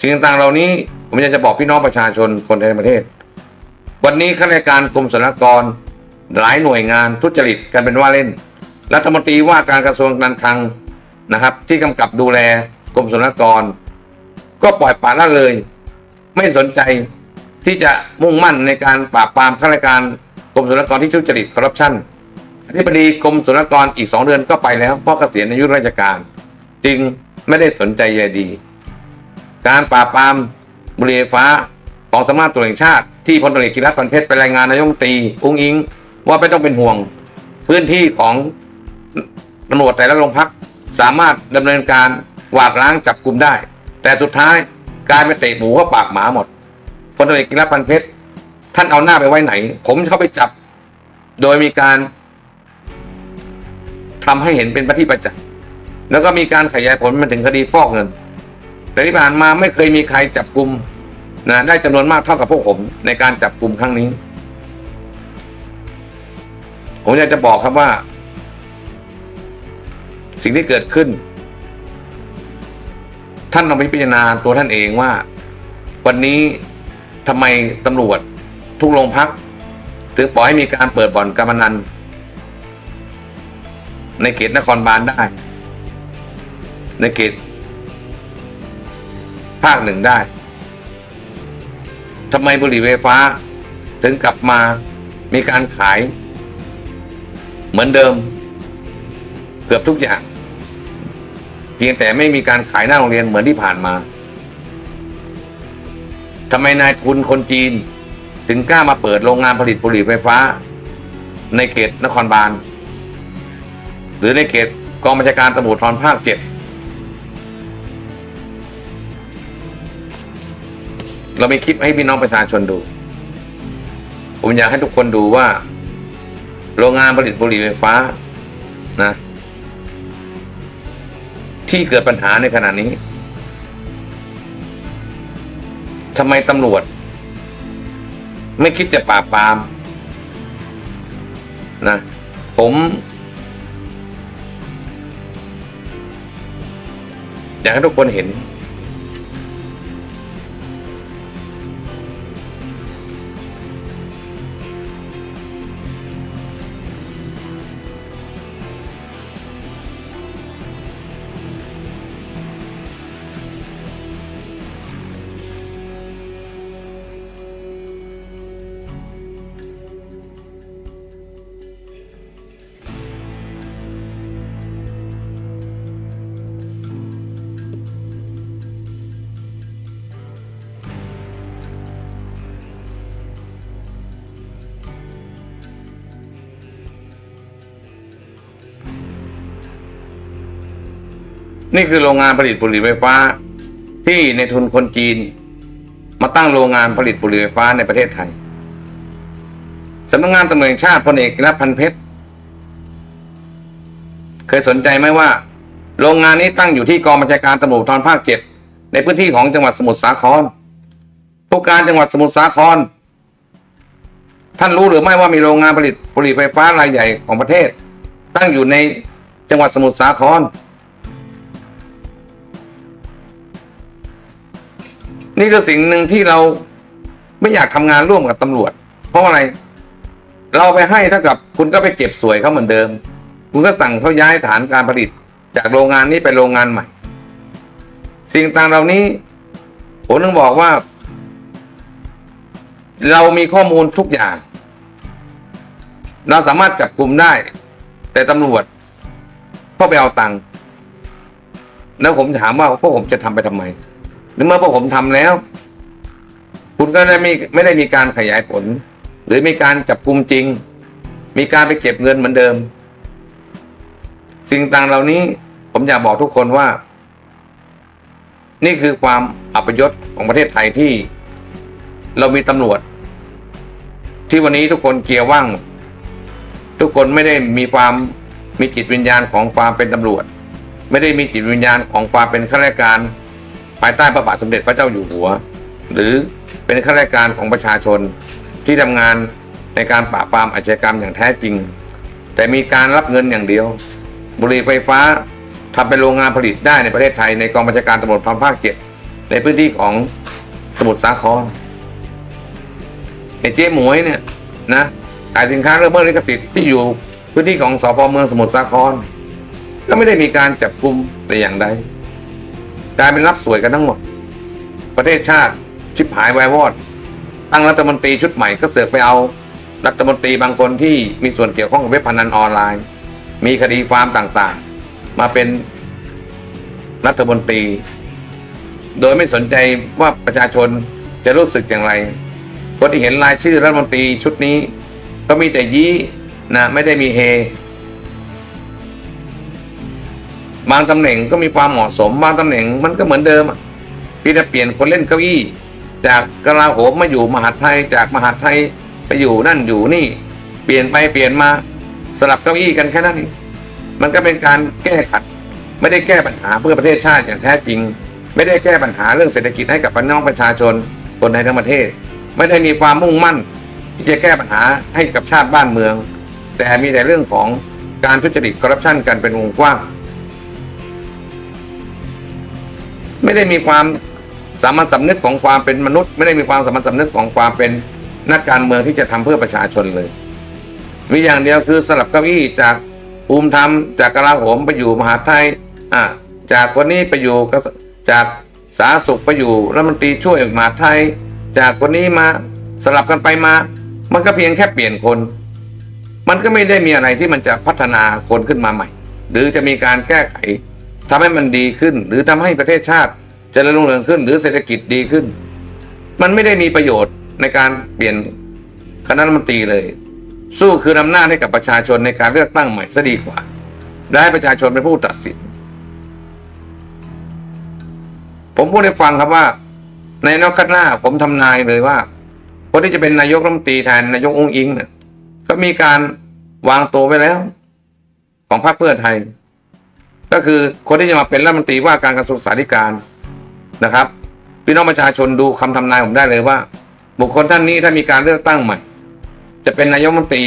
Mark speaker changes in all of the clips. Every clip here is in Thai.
Speaker 1: สิ่งต่างๆเหล่านี้ผมอยากจะบอกพี่น้องประชาชนคนในประเทศ วันนี้ข้าราชการกรมศุลกากร หลายหน่วยงานทุจริตกันเป็นว่าเล่น รัฐมนตรีว่าการกระทรวงการคลังนะครับ ที่กำกับดูแลกรมศุลกากร ก็ปล่อยปละละเลย ไม่สนใจที่จะมุ่งมั่นในการปราบปรามข้าราชการกรมศุลกากรที่ทุจริตคอร์รัปชันอธิบดีกรมศุลกากรอีกสองเดือนก็ไปแล้วเพราะเกษียณอายุราชการ จึงไม่ได้สนใจใยดี การปราบปรามบุหรี่ไฟฟ้าของสำนักตำรวจแห่งชาติที่พลตำรวจเอกกิรัตน์พันเพชรไปรายงานนายกตีอุ้งอิง ว่าไม่ต้องเป็นห่วง พื้นที่ของตำรวจแต่ละโรงพักสามารถดำเนินการหวาดล้างจับกลุ่มได้ แต่สุดท้ายกลายเป็นเตะหมูเข้าปากหมาหมดพลตำรวจเอกกิรัตน์พันเพชรท่านเอาหน้าไปไว้ไหน ผมเข้าไปจับ โดยมีการทำให้เห็นเป็นปฏิประจักษ์แล้วก็มีการขยายผลมาถึงคดีฟอกเงิน แต่ที่ผ่านมาไม่เคยมีใครจับกลุ่มนะได้จำนวนมากเท่ากับพวกผมในการจับกลุ่มครั้งนี้ ผมอยากจะบอกครับว่า สิ่งที่เกิดขึ้น ท่านลองไปพิจารณาตัวท่านเองว่า วันนี้ทำไมตำรวจทุกโรงพักถึงปล่อยให้มีการเปิดบ่อนการพนัน ในเขตนครบาลได้ ในเขต ภาคหนึ่งได้ทำไมบุหรี่ไฟฟ้า ถึงกลับมามีการขาย เหมือนเดิม เกือบทุกอย่าง เพียงแต่ไม่มีการขายหน้าโรงเรียนเหมือนที่ผ่านมาทำไมนายทุนคนจีน ถึงกล้ามาเปิดโรงงานผลิตบุหรี่ไฟฟ้า ในเขตนครบาลหรือในเขตกองบัญชาการตำรวจทรภาคเจ็ด เรามีคลิปให้พี่น้องประชาชนดู ผมอยากให้ทุกคนดูว่า โรงงานผลิตบุหรี่ไฟฟ้านะ ที่เกิดปัญหาในขณะนี้ทำไมตำรวจ ไม่คิดจะปราบปรามนะ ผม อยากให้ทุกคนเห็น นี่คือโรงงานผลิตบุหรี่ไฟฟ้า ที่ในทุนคนจีน มาตั้งโรงงานผลิตบุหรี่ไฟฟ้าในประเทศไทยสำนักงานตำรวจแห่งชาติพลเอกกิรัตน์พันเพชรเคยสนใจไหมว่า โรงงานนี้ตั้งอยู่ที่กองบัญชาการตำรวจภูธรภาคเจ็ดในพื้นที่ของจังหวัดสมุทรสาครผู้การจังหวัดสมุทรสาคร ท่านรู้หรือไม่ว่ามีโรงงานผลิตบุหรี่ไฟฟ้ารายใหญ่ของประเทศ ตั้งอยู่ในจังหวัดสมุทรสาคร นี่คือสิ่งหนึ่งที่เราไม่อยากทำงานร่วมกับตำรวจ เพราะอะไร เราไปให้เท่ากับคุณก็ไปเก็บสวยเขาเหมือนเดิม คุณก็สั่งเขาย้ายฐานการผลิต จากโรงงานนี้ไปโรงงานใหม่ สิ่งต่างเหล่านี้ผมต้องบอกว่า เรามีข้อมูลทุกอย่าง เราสามารถจับกลุ่มได้ แต่ตำรวจก็ไปเอาตังค์แล้วผมถามว่าพวกผมจะทำไปทำไม หรือเมื่อพวกผมทำแล้ว คุณก็ได้ไม่ไม่ได้มีการขยายผล หรือมีการจับกลุ่มจริง มีการไปเก็บเงินเหมือนเดิม สิ่งต่างเหล่านี้ผมอยากบอกทุกคนว่า นี่คือความอัปยศของประเทศไทยที่ เรามีตำรวจ ที่วันนี้ทุกคนเกียร์ว่างทุกคนไม่ได้มีความมีจิตวิญญาณของความเป็นตำรวจ ไม่ได้มีจิตวิญญาณของความเป็นข้าราชการ ภายใต้พระบาทสมเด็จพระเจ้าอยู่หัว หรือเป็นข้าราชการของประชาชนที่ทำงานในการปราบปรามอาชญากรรมอย่างแท้จริง แต่มีการรับเงินอย่างเดียว บุหรี่ไฟฟ้าทำเป็นโรงงานผลิตได้ในประเทศไทยในกองบัญชาการตำรวจภูธรภาคเจ็ดในพื้นที่ของสมุทรสาครไอ้เจ๊หมวยเนี่ยนะขายสินค้าเรื่องเมื่อลิขสิทธิ์ที่อยู่พื้นที่ของสพเมืองสมุทรสาคร ก็ไม่ได้มีการจับกุมแต่อย่างใด กลายเป็นรับสวยกันทั้งหมด ประเทศชาติชิบหายวายวอด ตั้งรัฐมนตรีชุดใหม่ก็เสือกไปเอา รัฐมนตรีบางคนที่มีส่วนเกี่ยวข้องกับเว็บพนันออนไลน์ มีคดีฟามต่างๆ มาเป็นรัฐมนตรี โดยไม่สนใจว่าประชาชนจะรู้สึกอย่างไรคนที่เห็นรายชื่อรัฐมนตรีชุดนี้ ก็มีแต่ยี้นะไม่ได้มีเฮ บางตำแหน่งก็มีความเหมาะสม บางตำแหน่งมันก็เหมือนเดิมพี่จะเปลี่ยนคนเล่นเก้าอี้ จากกลาโหมมาอยู่มหาดไทยจากมหาดไทยไปอยู่นั่นอยู่นี่ เปลี่ยนไปเปลี่ยนมาสลับเก้าอี้กันแค่นั้นเองมันก็เป็นการแก้ขัด ไม่ได้แก้ปัญหาเพื่อประเทศชาติอย่างแท้จริง ไม่ได้แก้ปัญหาเรื่องเศรษฐกิจให้กับพี่น้องประชาชนคนในทั้งประเทศ ไม่ได้มีความมุ่งมั่น ที่จะแก้ปัญหาให้กับชาติบ้านเมือง แต่มีแต่เรื่องของการทุจริตคอร์รัปชันกันเป็นวงกว้าง ไม่ได้มีความสามัญสำนึกของความเป็นมนุษย์ ไม่ได้มีความสามัญสำนึกของความเป็นนักการเมืองที่จะทำเพื่อประชาชนเลย มีอย่างเดียวคือสลับเก้าอี้จากภูมิธรรมจากกลาโหมไปอยู่มหาไทยอะจากคนนี้ไปอยู่จากสาธารณสุขไปอยู่รัฐมนตรีช่วยมหาไทย จากคนนี้มาสลับกันไปมา มันก็เพียงแค่เปลี่ยนคน มันก็ไม่ได้มีอะไรที่มันจะพัฒนาคนขึ้นมาใหม่ หรือจะมีการแก้ไข ทำให้มันดีขึ้น หรือทำให้ประเทศชาติเจริญรุ่งเรืองขึ้น หรือเศรษฐกิจดีขึ้น มันไม่ได้มีประโยชน์ในการเปลี่ยนคณะรัฐมนตรีเลย สู้คืนอำนาจให้กับประชาชนในการเลือกตั้งใหม่ซะดีกว่าได้ประชาชนเป็นผู้ตัดสิน ผมพูดให้ฟังครับว่า ในอนาคตหน้าผมทำนายเลยว่า คนที่จะเป็นนายกรัฐมนตรีแทนนายกองค์อิงเนี่ยก็มีการวางตัวไว้แล้ว ของพรรคเพื่อไทย ก็คือคนที่จะมาเป็นรัฐมนตรีว่าการกระทรวงสาธารณการนะครับ พี่น้องประชาชนดูคำทำนายผมได้เลยว่า บุคคลท่านนี้ถ้ามีการเลือกตั้งใหม่ จะเป็นนายกรัฐมนตรี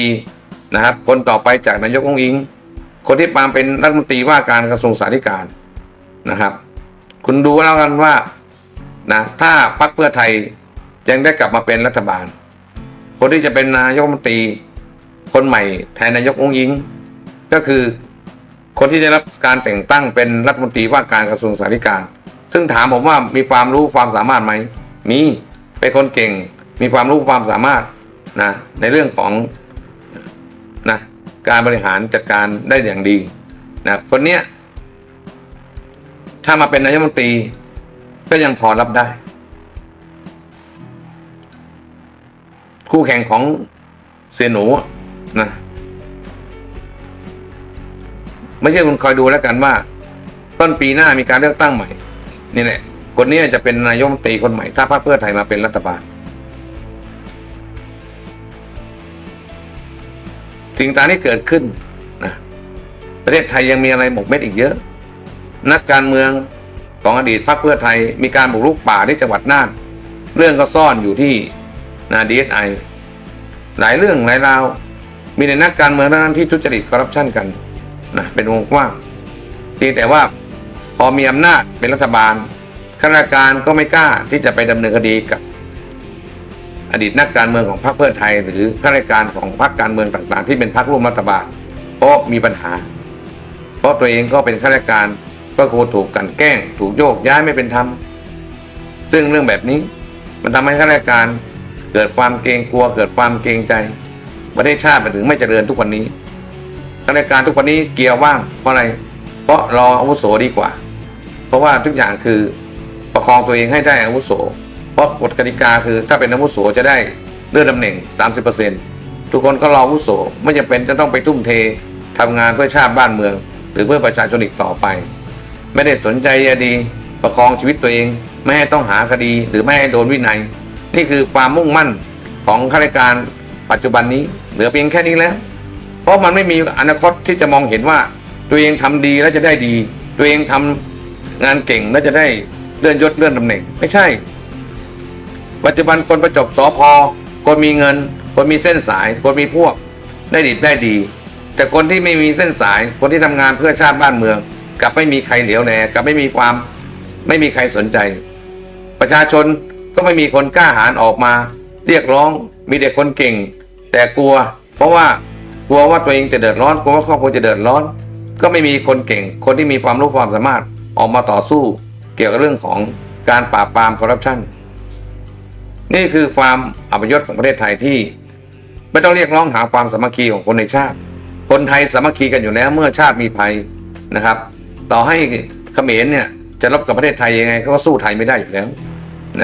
Speaker 1: นะครับ คนต่อไปจากนายกองอิง คนที่มาเป็นรัฐมนตรีว่าการกระทรวงสาธารณการนะครับ คุณดูแล้วกันว่านะถ้าพรรคเพื่อไทยยังได้กลับมาเป็นรัฐบาล คนที่จะเป็นนายกรัฐมนตรี คนใหม่แทนนายกองอิง ก็คือ คนที่ได้รับการแต่งตั้งเป็นรัฐมนตรีว่าการกระทรวงสาธารณการซึ่งถามผมว่ามีความรู้ความสามารถไหมมีเป็นคนเก่ง มีความรู้ความสามารถนะในเรื่องของนะการบริหารจัดการได้อย่างดีนะคนเนี้ยถ้ามาเป็นนายกรัฐมนตรีก็ยังพอรับได้ คู่แข่งของเสียหนูนะ ไม่ใช่คุณคอยดูแล้วกันว่า ต้นปีหน้ามีการเลือกตั้งใหม่ นี่แหละ คนนี้จะเป็นนายกรัฐมนตรีคนใหม่ ถ้าพรรคเพื่อไทยมาเป็นรัฐบาลสิ่งต่างที่เกิดขึ้นนะประเทศไทยยังมีอะไรหมกเม็ดอีกเยอะ นักการเมืองของอดีตพรรคเพื่อไทย มีการบุกรุกป่าที่จังหวัดน่าน เรื่องก็ซ่อนอยู่ที่นาดีเอสไอหลายเรื่องหลายราว มีในนักการเมืองท่านั้นที่ทุจริตคอร์รัปชันกัน นะเป็นวงกว้างเพียงแต่ว่าพอมีอำนาจเป็นรัฐบาลข้าราชการก็ไม่กล้าที่จะไปดำเนินคดีกับ อดีตนักการเมืองของพรรคเพื่อไทย หรือข้าราชการของพรรคการเมืองต่าง ๆ ที่เป็นพรรคร่วมรัฐบาลเพราะมีปัญหา เพราะตัวเองก็เป็นข้าราชการก็กลัวถูกกันแกล้ง ถูกโยกย้ายไม่เป็นธรรมซึ่งเรื่องแบบนี้ มันทำให้ข้าราชการเกิดความเกรงกลัว เกิดความเกรงใจประเทศชาติมันถึงไม่เจริญทุกวันนี้ ข้าราชการทุกวันนี้เกียร์ว่างเพราะอะไร เพราะรออาวุโสดีกว่า เพราะว่าทุกอย่างคือประคองตัวเองให้ได้อาวุโส เพราะกฎกติกาคือถ้าเป็นอาวุโสจะได้เลื่อนตำแหน่ง 30%ทุกคนก็รออาวุโสไม่จำเป็นจะต้องไปทุ่มเททำงานเพื่อชาติบ้านเมือง หรือเพื่อประชาชนอีกต่อไป ไม่ได้สนใจจะดีประคองชีวิตตัวเอง ไม่ให้ต้องหาคดีหรือไม่ให้โดนวินัย นี่คือความมุ่งมั่นของข้าราชการปัจจุบันนี้เหลือเพียงแค่นี้แล้ว ราะมันไม่มีอนาคตที่จะมองเห็นว่า ตัวเองทำดีแล้วจะได้ดี ตัวเองทำงานเก่งแล้วจะได้เลื่อนยศเลื่อนตำแหน่ง ไม่ใช่ ปัจจุบันคนประจบสอพอคนมีเงิน คนมีเส้นสาย คนมีพวก ได้ดีได้ดี แต่คนที่ไม่มีเส้นสาย คนที่ทำงานเพื่อชาติบ้านเมือง กลับไม่มีใครเหลียวแลกลับไม่มีความ ไม่มีใครสนใจ ประชาชนก็ไม่มีคนกล้าหาญออกมา เรียกร้องมีเด็กคนเก่ง แต่กลัว เพราะว่า กลัวว่าตัวเองจะเดือดร้อนกลัวว่าครอบครัวจะเดือดร้อน ก็ไม่มีคนเก่ง คนที่มีความรู้ความสามารถออกมาต่อสู้ เกี่ยวกับเรื่องของการปราบปรามคอร์รัปชันนี่คือความอัปยศของประเทศไทยที่ ไม่ต้องเรียกร้องหาความสามัคคีของคนในชาติ คนไทยสามัคคีกันอยู่แล้วเมื่อชาติมีภัยนะครับ ต่อให้เขมรเนี่ยจะรบกับประเทศไทยยังไงเขาก็สู้ไทยไม่ได้อยู่แล้ว